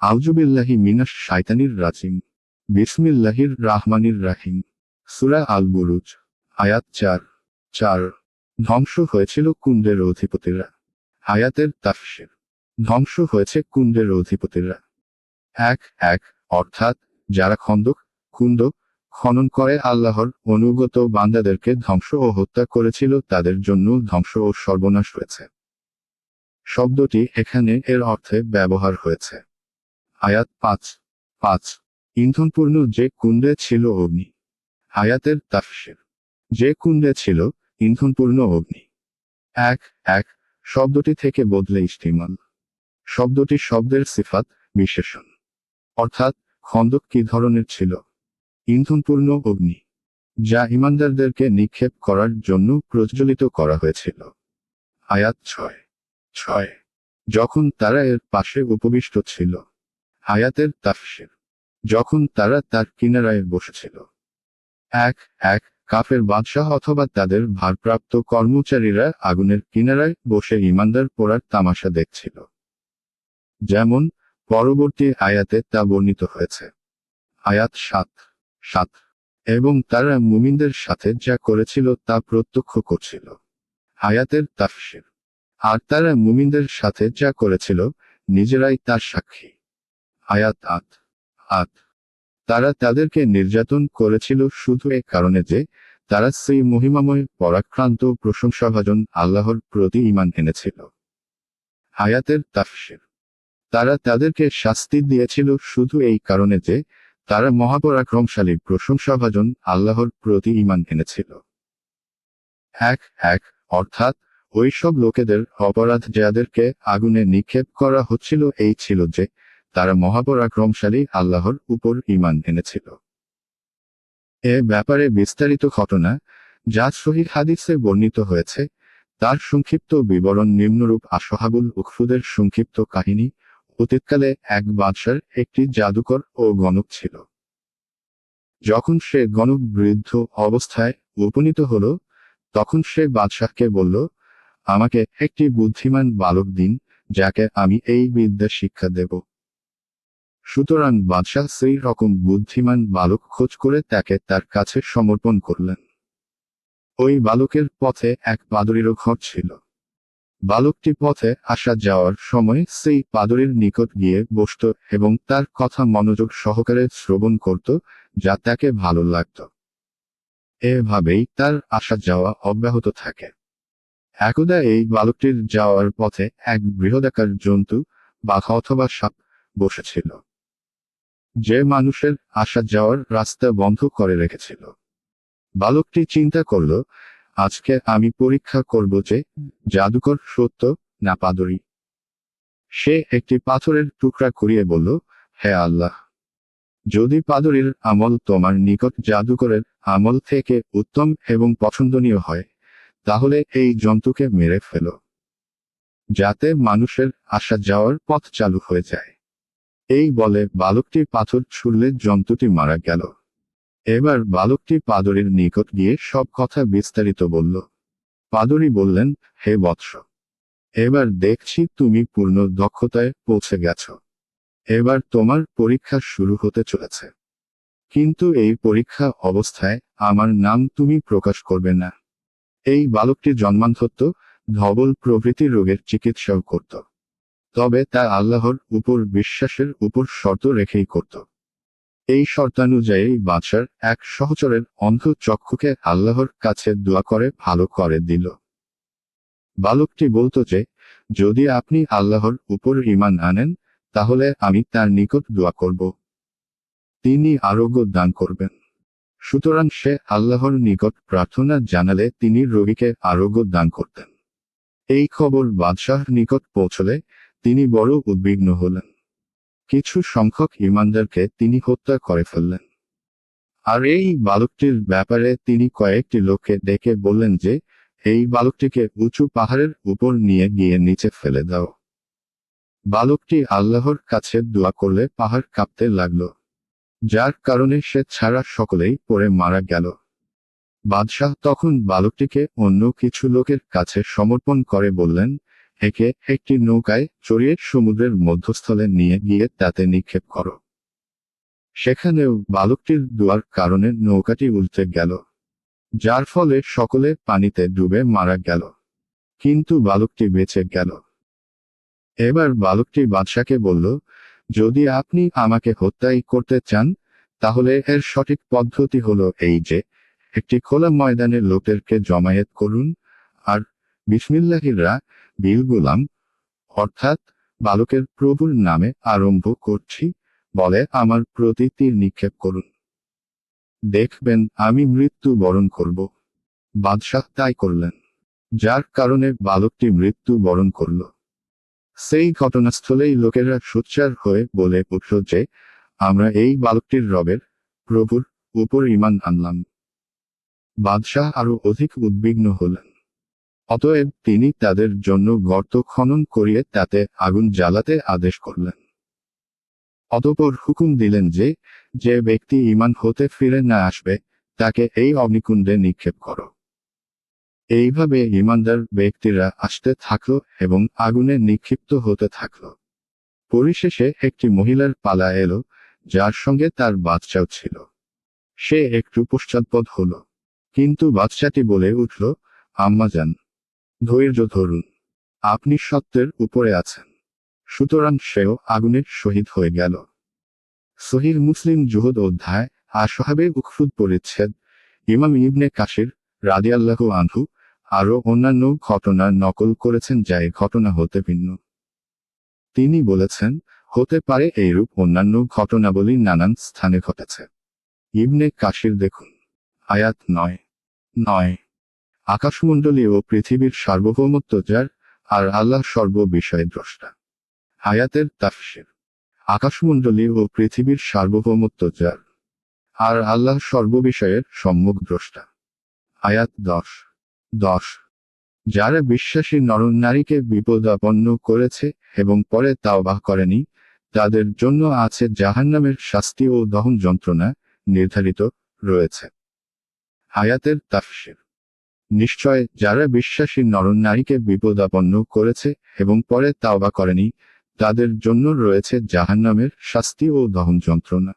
আউজুবিল্লাহি মিনাস শাইতানির রাজিম। বিসমিল্লাহির রাহমানির রাহিম। সুরা আল বুরুজ আয়াত চার। চার। ধ্বংস হয়েছিল কুণ্ডের অধিপতিরা। আয়াতের তাফসির। ধ্বংস হয়েছে কুণ্ডের অধিপতিরা। এক এক, অর্থাৎ যারা খন্দক কুণ্ড খনন করে আল্লাহর অনুগত বান্দাদেরকে ধ্বংস ও হত্যা করেছিল, তাদের জন্য ধ্বংস ও সর্বনাশ হয়েছে। শব্দটি এখানে এর অর্থে ব্যবহার হয়েছে। আয়াত পাঁচ পাঁচ। ইন্ধনপূর্ণ যে কুণ্ডে ছিল অগ্নি আয়াতের তাফসের। যে কুণ্ডে ছিল ইন্ধনপূর্ণ অগ্নি। এক এক, শব্দটি থেকে বদলে ইস্তিমাল। শব্দটি শব্দের সিফাত, বিশেষণ। অর্থাৎ, খন্দক কি ধরনের ছিল? ইন্ধনপূর্ণ অগ্নি, যা ইমানদারদেরকে নিক্ষেপ করার জন্য প্রজ্বলিত করা হয়েছিল। আয়াত ছয় ছয়। যখন তারা এর পাশে উপবিষ্ট ছিল আয়াতের তাফসির, যখন তারা তার কিনারায় বসেছিল। এক এক, কাফের বাদশাহ অথবা তাদের ভারপ্রাপ্ত কর্মচারীরা আগুনের কিনারায় বসে ইমানদার পোড়ার তামাশা দেখছিল। যেমন, পরবর্তী আয়াতে তা বর্ণিত হয়েছে। আয়াত সাত সাত, এবং তারা মুমিনদের সাথে যা করেছিল তা প্রত্যক্ষ করছিল। আয়াতের তাফসির, আর তারা মুমিনদের সাথে যা করেছিল, নিজেরাই তার সাক্ষী। আয়াত আত আত। তারা তাদেরকে নির্যাতন করেছিল শুধু এ কারণে যে, তারা সেই মহিমাময়, পরাক্রান্ত, প্রশংসাভাজন আল্লাহর প্রতি ইমান এনেছিল। আয়াতের তাফসির। তারা তাদেরকে শাস্তি দিয়েছিল শুধু এই কারণে যে, তারা মহাপরাক্রমশালী, প্রশংসাভাজন আল্লাহর প্রতি ইমান এনেছিল। এক এক, অর্থাৎ ওইসব লোকেদের, অপরাধ যাদেরকে আগুনে নিক্ষেপ করা হচ্ছিল, এই ছিল যে তারা মহাপরাক্রমশালী আল্লাহর উপর ইমান এনেছিল। এ ব্যাপারে বিস্তারিত ঘটনা, যা সহি হাদিসে বর্ণিত হয়েছে, তার সংক্ষিপ্ত বিবরণ নিম্নরূপ আসহাবুল উখফুদের সংক্ষিপ্ত কাহিনী, অতীতকালে এক বাদশার একটি জাদুকর ও গণক ছিল। যখন সে গণক বৃদ্ধ অবস্থায় উপনীত হল, তখন সে বাদশাহকে বলল, আমাকে একটি বুদ্ধিমান বালক দিন, যাকে আমি এই বিদ্যা শিক্ষা দেব। সুতরাং বাদশাহ সেই রকম বুদ্ধিমান বালক খোঁজ করে তাকে তার কাছে সমর্পণ করলেন। ওই বালকের পথে এক পাদরীরও ঘর ছিল। বালকটি পথে আসা যাওয়ার সময় সেই পাদরীর নিকট গিয়ে বসত এবং তার কথা মনোযোগ সহকারে শ্রবণ করত, যা তাকে ভালো লাগত। এভাবেই তার আসা যাওয়া অব্যাহত থাকে। একদা এই বালকটির যাওয়ার পথে এক বৃহদাকার জন্তু, বাঘ অথবা সাপ বসেছিল। যে মানুষের আসা যাওয়ার রাস্তা বন্ধ করে রেখেছিল। বালকটি চিন্তা করল, আজকে আমি পরীক্ষা করব যে জাদুকর সত্য না পাদরি। সে একটি পাথরের টুকরা করিয়ে বলল, হে আল্লাহ! যদি পাদরির আমল তোমার নিকট জাদুকরের আমল থেকে উত্তম এবং পছন্দনীয় হয়, তাহলে এই জন্তুকে মেরে ফেল, যাতে মানুষের আসা যাওয়ার পথ চালু হয়ে যায়। এই বলে বালকটি পাথর ছুড়লে জন্তুটি মারা গেল। এবার বালকটি পাদরির নিকট গিয়ে সব কথা বিস্তারিত বলল। পাদরি বললেন, হে বৎস, এবার দেখছি তুমি পূর্ণ দক্ষতায় পৌঁছে গেছ। এবার তোমার পরীক্ষা শুরু হতে চলেছে। কিন্তু এই পরীক্ষা অবস্থায় আমার নাম তুমি প্রকাশ করবে না। এই বালকটি জন্মান্ধত্ব ধবল প্রভৃতি রোগের চিকিৎসাও করত। তবে তা আল্লাহর উপর বিশ্বাসের উপর শর্ত রেখেই করত। এই শর্তানুযায়ী বাদশার এক সহচরের অন্ধ চক্ষুকে আল্লাহর কাছে দোয়া করে ভালো করে দিল। বালকটি বলতো যে, যদি আপনি আল্লাহর উপর ইমান আনেন, তাহলে আমি তার নিকট দোয়া করব। তিনি আরোগ্য দান করবেন। সুতরাং সে আল্লাহর নিকট প্রার্থনা জানালে তিনি রোগীকে আরোগ্য দান করতেন। এই খবর বাদশাহ নিকট পৌঁছলে তিনি বড় উদ্বিগ্ন হলেন। কিছু সংখ্যক ইমানদারকে তিনি হত্যা করে ফেললেন। আর এই বালকটির ব্যাপারে তিনি কয়েকটি লোককে ডেকে বললেন যে, এই বালকটিকে উঁচু পাহাড়ের উপর নিয়ে গিয়ে নিচে ফেলে দাও। বালকটি আল্লাহর কাছে দোয়া করলে পাহাড় কাঁপতে লাগল। যার কারণে সে ছাড়া সকলেই পড়ে মারা গেল। বাদশাহ তখন বালকটিকে অন্য কিছু লোকের কাছে সমর্পণ করে বললেন একে একটি নৌকায় চড়িয়ে সমুদ্রের মধ্যস্থলে নিয়ে গিয়ে তাতে নিক্ষেপ করো। সেখানেও বালকটির দুয়ার কারণে নৌকাটি উল্টে গেল, যার ফলে সকলে পানিতে ডুবে মারা গেল, কিন্তু বালকটি বেঁচে গেল। এবার বালকটি বাদশাকে বলল, যদি আপনি আমাকে হত্যাই করতে চান, তাহলে এর সঠিক পদ্ধতি হলো এই যে, একটি খোলা ময়দানে লোকদেরকে জমায়েত করুন, আর বিসমিল্লাহিরা বিল গুলাম, অর্থাৎ বালকের প্রভুর নামে আরম্ভ করছি, বলে আমার প্রতি তীর নিক্ষেপ করুন। দেখবেন আমি মৃত্যু বরণ করব। বাদশাহ তাই করলেন। যার কারণে বালকটি মৃত্যু বরণ করল। সেই ঘটনাস্থলেই লোকেরা সোচ্চার হয়ে বলে উঠল যে, আমরা এই বালকটির রবের, প্রভুর, উপর ইমান আনলাম। বাদশাহ আরও অধিক উদ্বিগ্ন হলেন। অতএব তিনি তাদের জন্য গর্ত খনন করিয়ে তাতে আগুন জ্বালাতে আদেশ করলেন। অতপর হুকুম দিলেন যে যে ব্যক্তি ইমান হতে ফিরে না আসবে, তাকে এই অগ্নিকুণ্ডে নিক্ষেপ করো। এইভাবে ইমানদার ব্যক্তিরা আসতে থাকল এবং আগুনে নিক্ষিপ্ত হতে থাকল। পরিশেষে একটি মহিলার পালা এলো, যার সঙ্গে তার বাচ্চাও ছিল। সে একটু পশ্চাৎপদ হল, কিন্তু বাচ্চাটি বলে উঠল, আম্মা যান। ধৈর্য ধরুন। আপনি সত্যের উপরে আছেন। সুতরাং সেও আগুনে শহীদ হয়ে গেল। সহিহ মুসলিম জুহদ অধ্যায়, আর সহাবে উকফুদ পরিচ্ছেদ, ইমাম ইবনে কাশির রাদিয়াল্লাহু আনহু আরও অন্যান্য ঘটনা নকল করেছেন যা এই ঘটনা হতে ভিন্ন। তিনি বলেছেন, হতে পারে এইরূপ অন্যান্য ঘটনাবলী নানান স্থানে ঘটেছে। ইবনে কাশির দেখুন। আয়াত নয়। নয়। আকাশমণ্ডলী ও পৃথিবীর সার্বভৌমত্ব যার আর আল্লাহ সর্ব বিষয়ে দ্রষ্টা। আয়াতের তাফসির। আকাশমণ্ডলী ও পৃথিবীর সার্বভৌমত্ব যার আর আল্লাহ সর্ববিষয়ের সম্মুখ দ্রষ্টা। আয়াত দশ। দশ। যারা বিশ্বাসী নরনারীকে বিপদাপন্ন করেছে এবং পরে তাওবাহ করেনি, তাদের জন্য আছে জাহান্নামের শাস্তি ও দহন যন্ত্রণা নির্ধারিত রয়েছে। আয়াতের তাফসির। নিশ্চয় যারা বিশ্বাসী নরনারীকে বিপদাপন্ন করেছে এবং পরে তাওবা করেনি, তাদের জন্য রয়েছে জাহান্নামের শাস্তি ও দহন যন্ত্রণা